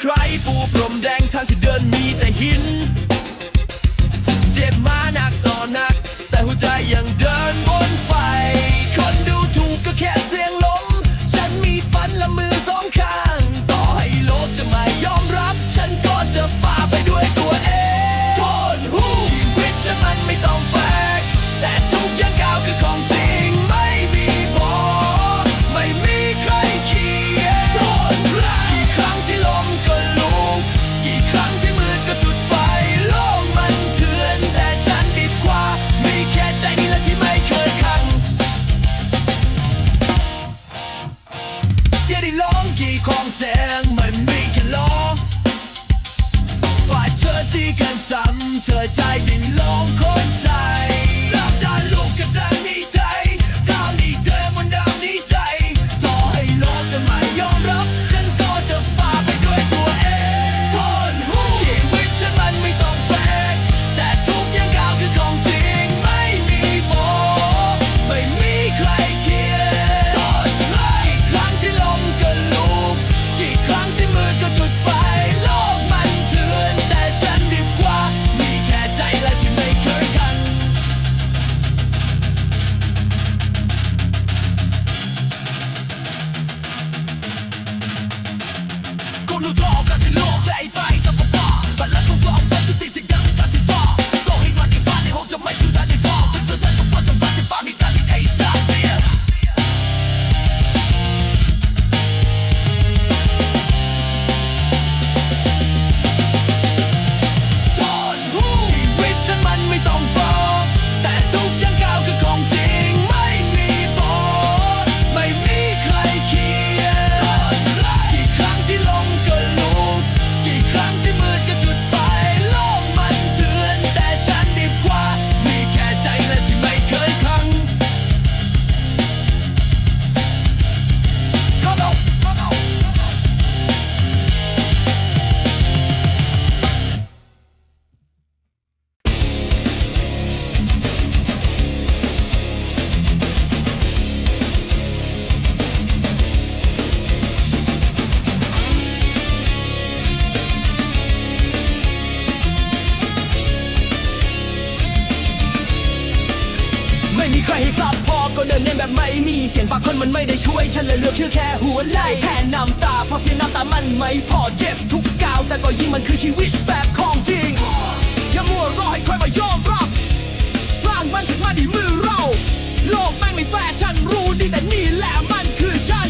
ใครปูพรมแดง ไม่มีใครให้ซับพอก็เดินเล่นแบบไม่มีเสียงปากคนมันไม่ได้ช่วย ฉันเลยเลือกเชื่อแค่หัวใจแทนน้ำตาเพราะเสียน้ำตามันไม่พอเจ็บทุกกาว แต่ก็ยิ่งมันคือชีวิตแบบของจริงอย่ามัวรอให้ใครมายอมรับ สร้างมันถึงนมาดีมือเรา โลกแม่งไม่แฟชั่นรู้ดีแต่นี่แหละมันคือฉัน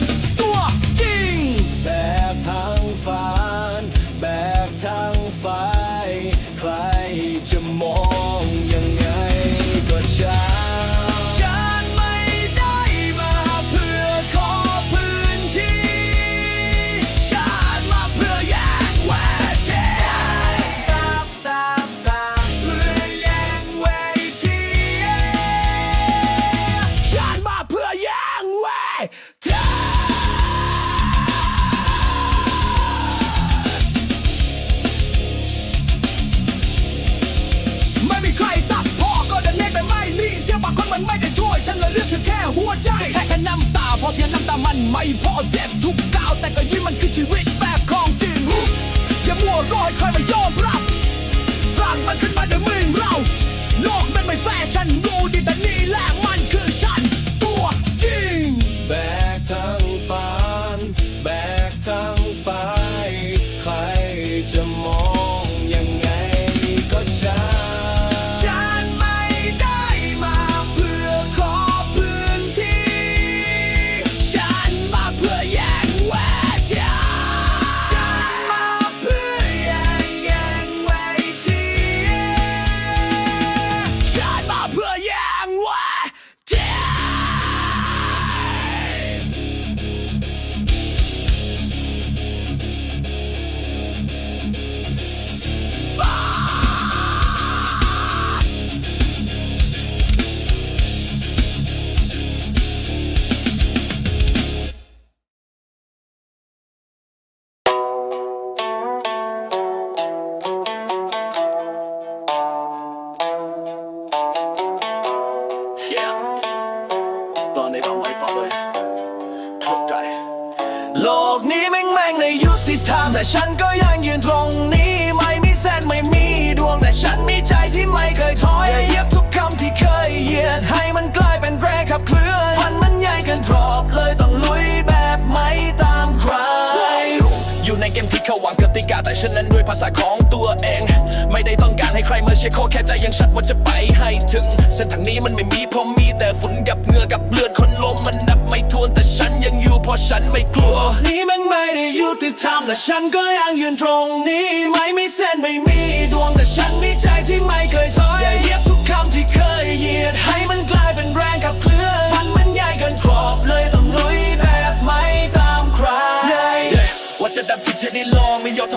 นไม่พอเจ็บทุกก้าวแต่ก็ยิ้มมันคือชีวิตแบบของจริงอย่ามัวรอให้ใครมายอมรับ สร้างมันขึ้นมาด้วยมือเรา โลกมันไม่แฟชั่น ฉันนั้นด้วยภาษาของตัวเอง ไม่ได้ต้องการให้ใครมาเชียร์โคแค่ใจยังชัดว่าจะไปให้ถึง เส้นทางนี้มันไม่มีเพราะมีแต่ฝุ่นกับเหงื่อกับเลือดคนลมมันนับไม่ถ้วนแต่ฉันยังอยู่เพราะฉันไม่กลัว นี่มันไม่ได้ยุติธรรมแต่ฉันก็ยังยืนตรงนี้ไม่มีเส้นไม่มีดวงแต่ฉันมีใจที่ไม่เคยถอยอย่าเหยียบทุกคำที่เคยเหยียดให้มันกลายเป็นแรงขับเคลื่อนฝันมันใหญ่เกินกรอบเลยต้องลุยแบบไม่ตามใครว่าจะดับที่เธอได้ลอง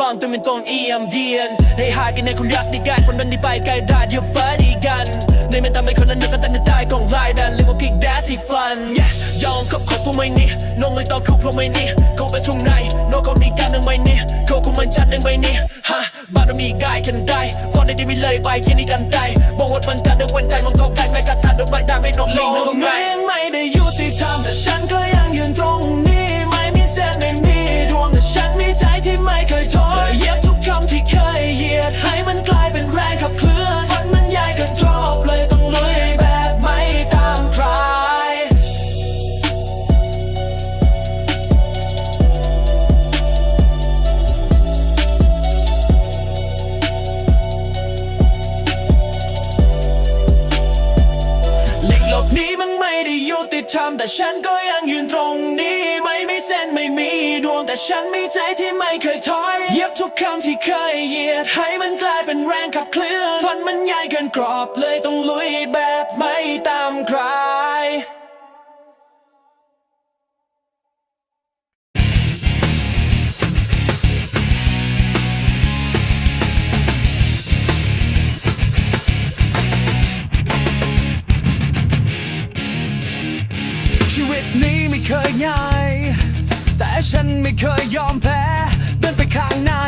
ป้องตัวเป็นตรงเอียมเดียนให้หายกันในคนรักดีกันคนนั้นด้ไปไกลได้เดียวฟ้าดีกันในไม่ทำให้คนนั้นนึกกันแต่ในใตายของลายดันเรียกว่าพิกแดดสีฟันยอมกับเขาผู้ไม่นี่น้องเลยต่อเขาผู้ไม่นี่เขาไปทุ่งไหนน้องเขาดีกันหนึ่งไม่นี่เขาคงมันจัดหนึ่งไม่นี่ฮะบารมีกายฉันได้ตอนในที่มีเลยไปแค่นี้กันได้บอกว่ามันจัดเดินวันใจมันเขาไกลไม่กระตันดอกไม้ได้ไม่นองลิงนึงไงไม่ได้ยุติธรรมแต่ฉันก็ คำที่เคยเหยียด ให้มันกลายเป็นแรงขับเคลื่อนฝันมันใหญ่เกินกรอบเลยต้องลุยแบบไม่ตามใครชีวิตนี้ไม่เคยง่าย แต่ฉันไม่เคยยอมแพ้ เดินไปข้างหน้า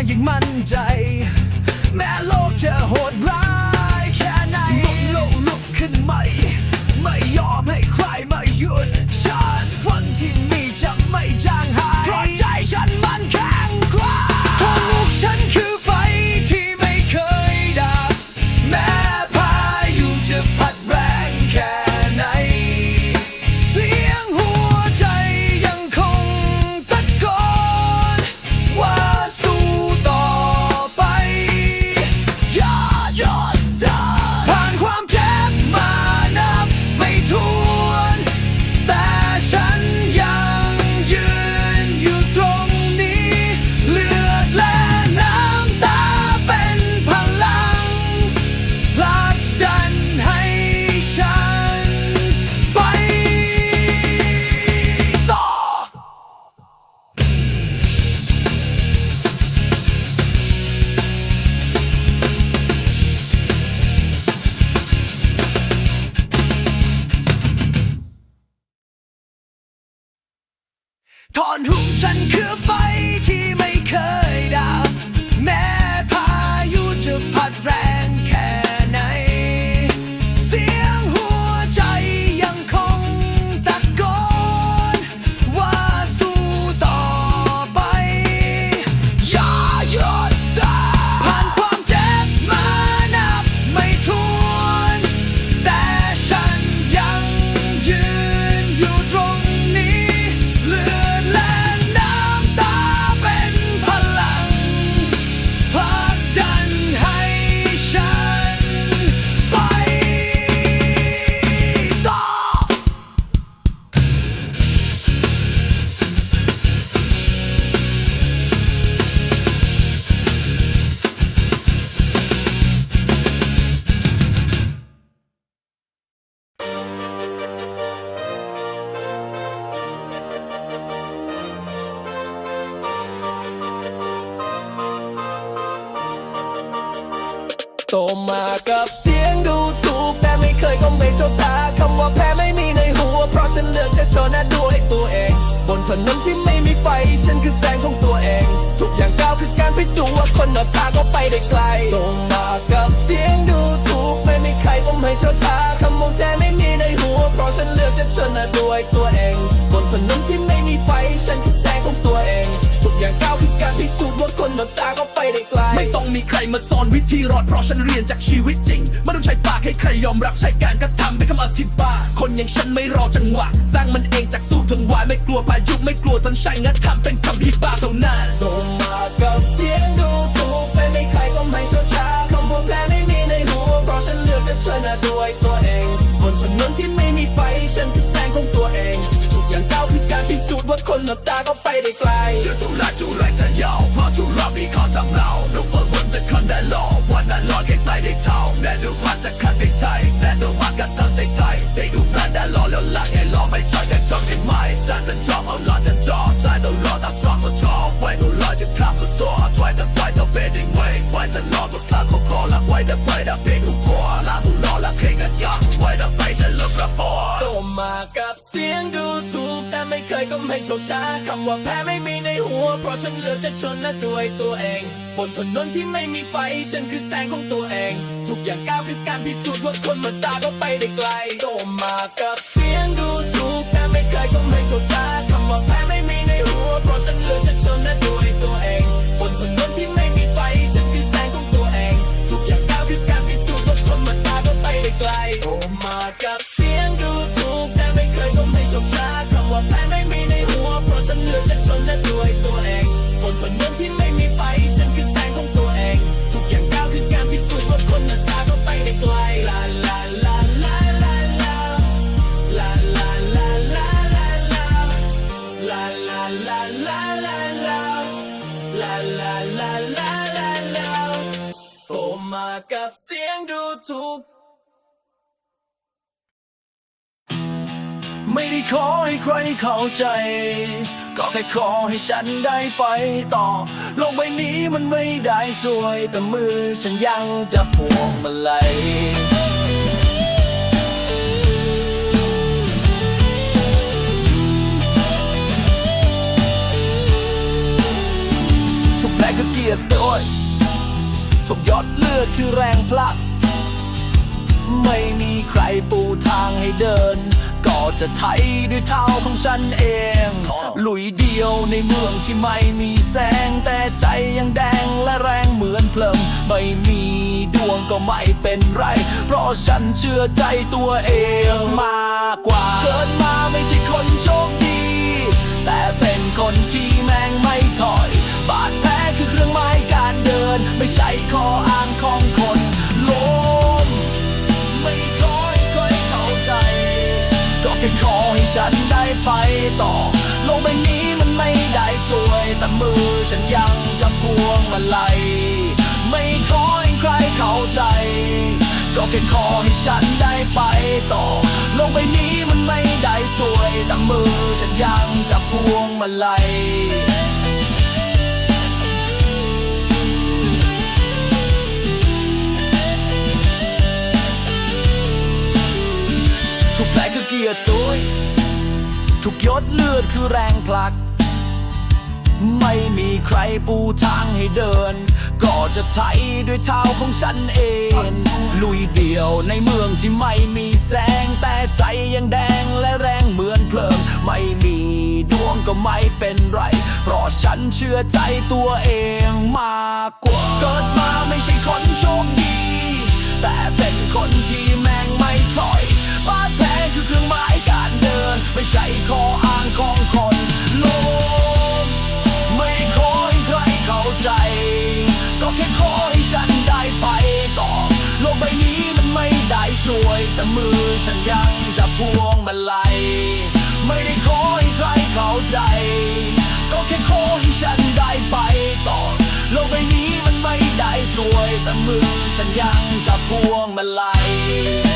น์ว่าคนหน้าตางก็ไปได้ไกลโตมากับเสียงดูถูกไม่มีใครก็ไม่เจ้าชาคำว่าแพ้ไม่มีในหัว เพราะฉันเลือกจะชน้าด้วยตัวเองบนถนนที่ไม่มีไฟ ฉันคือแสงของตัวเอง ทุกอย่างก้าวคือการพิสูจน์ว่าคนหน้าตาก็ไปได้ไกล ไม่ต้องมีใครมาสอนวิธีรอดเพราะฉันเรียนจากชีวิตจริงไม่ต้องใช้ปากให้ใครยอมรับใช้การกระทำเป็นคำอธิบายคนอย่างฉันไม่รอจังหวะสร้างมันเองจากสู้ทนวายไม่กลัวพายุไม่กลัวตนใช้งานทำเป็นคำพิบาเท่านั้น หลับตาก็ไปได้ไกลจะทุไรทุไรจะยาวเพราะทุรอบมีข้อจำเราดูฝนวนจะคันได้หล่อวันนั้นรอดแค่ใกล้ได้เท่าแม่ดูพันจะคันได้ใจแม่ดูพันกันตั้งใจใจได้ดูแพลนได้หล่อแล้วหลักให้หล่อไม่ใช่แต่จอมที่ไม่จันจะจอมเอาหล่อ คชาคำว่าแพ้ไม่มีในหัว เพราะฉันเลือกจะชนและด้วยตัวเอง บนถนนที่ไม่มีไฟ ฉันคือแสงของตัวเอง ทุกอย่างก้าวคือการพิสูจน์ว่าคนมันตาก็ไปได้ไกลโตมากับ ผมมากับเสียงดูถูก ไม่ได้ขอให้ใครเข้าใจ ก็แค่ขอให้ฉันได้ไปต่อ โลกใบนี้มันไม่ได้สวย แต่มือฉันยังจะพวงมาลัย ลียรติโดยทุกหยดเลือดคือแรงผลัก ไม่มีใครปูทางให้เดิน ก็จะไถด้วยเท้าของฉันเอง ลุยเดียวในเมืองที่ไม่มีแสง แต่ใจยังแดงและแรงเหมือนเพลิง ไม่มีดวงก็ไม่เป็นไร เพราะฉันเชื่อใจตัวเองมากกว่า เกิดมาไม่ใช่คนโชคดี แต่เป็นคนที่แม่งไม่ถอย ใช่ข้ออ้างของคนล้มไม่ขอให้ใครเข้าใจ ก็แค่ขอให้ฉันได้ไปต่อ โลกใบนี้มันไม่ได้สวย แต่มือฉันยังจะพวงมาลัยไม่ขอให้ใครเข้าใจก็แค่ขอให้ฉันได้ไปต่อโลกใบนี้มันไม่ได้สวยแต่มือฉันยังจะพวงมาลัย เกียร์ตัวทุกยดเลือดคือแรงผลัก ไม่มีใครปูทางให้เดิน ก็จะไถด้วยเท้าของฉันเอง ลุยเดียวในเมืองที่ไม่มีแสง แต่ใจยังแดงและแรงเหมือนเพลิง ไม่มีดวงก็ไม่เป็นไร เพราะฉันเชื่อใจตัวเองมากกว่า เกิดมาไม่ใช่คนโชคดี แต่เป็นคนที่แม่งไม่ถอย บาดแผลคือเครื่องหมายการเดิน ไม่ใช่ขออ้างของคนลมไม่ขอให้ใครเข้าใจ ก็แค่ขอให้ฉันได้ไปต่อโลกใบนี้มันไม่ได้สวย แต่มือฉันยังจะพวงมาลัยไม่ได้ขอให้ใครเข้าใจ ก็แค่ขอให้ฉันได้ไปต่อโลกใบนี้มันไม่ได้สวย แต่มือฉันยังจะพวงมาลัย